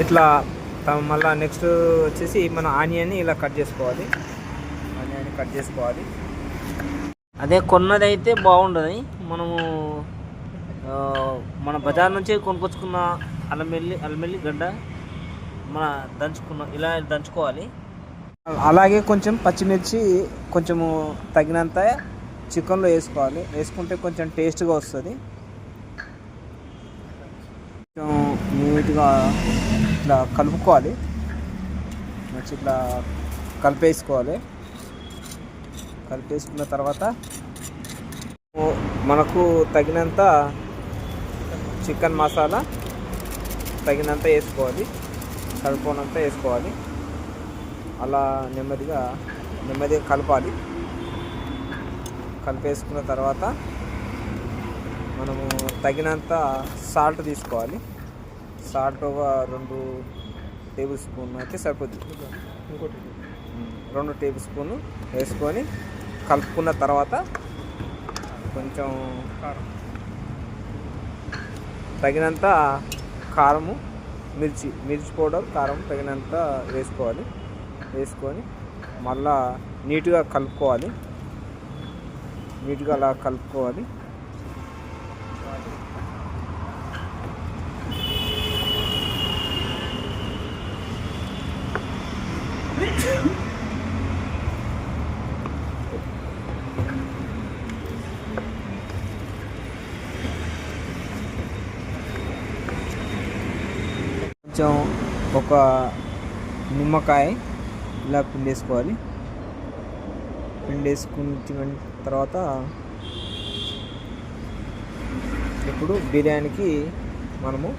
ఇట్లా త- మళ్ళీ నెక్స్ట్ వచ్చేసి మన ఆనియన్ని ఇలా కట్ చేసుకోవాలి. ఆనియన్ని కట్ చేసుకోవాలి. అదే కొన్నది అయితే బాగుండదు. మనము మన బజార్ నుంచి కొనుక్కొచ్చుకున్న అల్లమెల్లి అల్లమెల్లి గడ్డ మన దంచుకున్న ఇలా దంచుకోవాలి. అలాగే కొంచెం పచ్చిమిర్చి కొంచెము తగినంత చికెన్లో వేసుకోవాలి. వేసుకుంటే కొంచెం టేస్ట్గా వస్తుంది. కొంచెం నీట్గా ఇట్లా కలుపుకోవాలి. మంచి ఇట్లా కలిపేసుకోవాలి. కలిపేసుకున్న తర్వాత మనకు తగినంత చికెన్ మసాలా తగినంత వేసుకోవాలి. కలుపుకోనంత వేసుకోవాలి. అలా నెమ్మదిగా నెమ్మదిగా కలపాలి. కలిపేసుకున్న తర్వాత మనము తగినంత సాల్ట్ తీసుకోవాలి. సాల్ట్ ఒక రెండు టేబుల్ స్పూన్ అయితే సరిపోతుంది. రెండు టేబుల్ స్పూన్ వేసుకొని కలుపుకున్న తర్వాత కొంచెం తగినంత కారము మిర్చి మిర్చి పౌడర్ కారం తగినంత వేసుకోవాలి. వేసుకొని మళ్ళా నీట్గా కలుపుకోవాలి. నీట్గా అలా కలుపుకోవాలి. కొంచెం ఒక నిమ్మకాయ ఇలా పిండేసుకోవాలి. పిండేసుకున్న తర్వాత ఇప్పుడు బిర్యానీకి మనము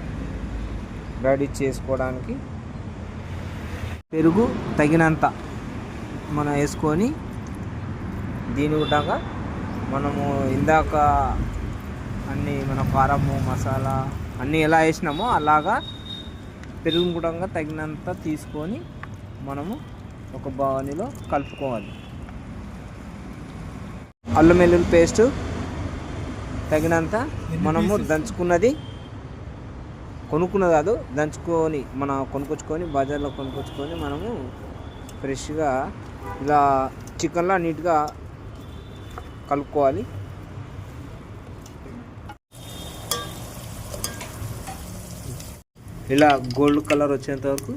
రెడీ చేసుకోవడానికి పెరుగు తగినంత మనం వేసుకొని దీని కూడా మనము ఇందాక అన్నీ మన కారము మసాలా అన్నీ ఎలా వేసినామో అలాగా పెరుగు కూడా తగినంత తీసుకొని మనము ఒక బౌనీలో కలుపుకోవాలి. అల్లం వెల్లుల్లి పేస్ట్ తగినంత మనము దంచుకున్నది. కొనుక్కున్నది కాదు దంచుకొని మన కొనుక్కొచ్చుకొని బజార్లో కొనుక్కొచ్చుకొని మనము ఫ్రెష్గా ఇలా చికెన్లా నీట్గా కలుపుకోవాలి. ఇలా గోల్డ్ కలర్ వచ్చేంత వరకు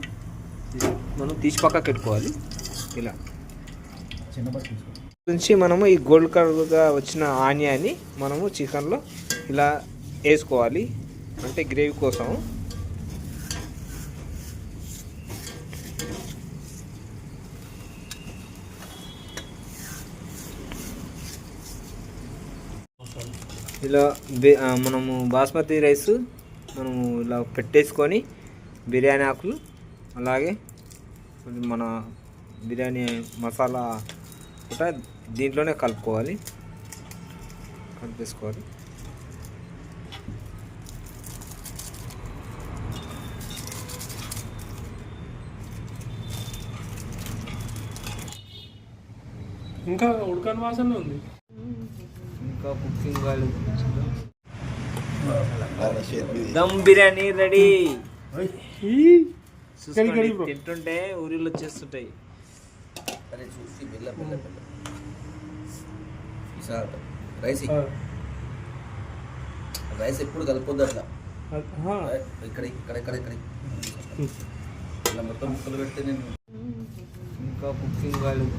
మనం తీసి పక్కకి పెట్టుకోవాలి. ఇలా. నుంచి మనము ఈ గోల్డ్ కలర్గా వచ్చిన ఆనియాన్ని మనము చికెన్లో ఇలా వేసుకోవాలి. అంటే గ్రేవీ కోసం. ఇలా బి- మనము బాస్మతి రైస్ మనము ఇలా పెట్టేసుకొని బిర్యానీ ఆకులు అలాగే మన బిర్యానీ మసాలా కూడా దీంట్లోనే కలుపుకోవాలి. కలిపేసుకోవాలి. ఇంకా ఉడకని వాసన ఉంది. ఇంకా కుకింగ్ కాలేదు దమ్ బిర్యానీ రెడీ. తింటుంటే ఊరిలో వచ్చేస్తుంటాయి. అరే చూసి బిల్ల బిల్ల బిల్ల ఈసారి రైస్ ఎప్పుడు కలపొద్దు అట్లా. ఇక్కడ ఇక్కడ ఇక్కడ ఇక్కడ. ఇలా మొత్తం ముక్కలు పెడితే నేను ఇంకా కుకింగ్ కాలేదు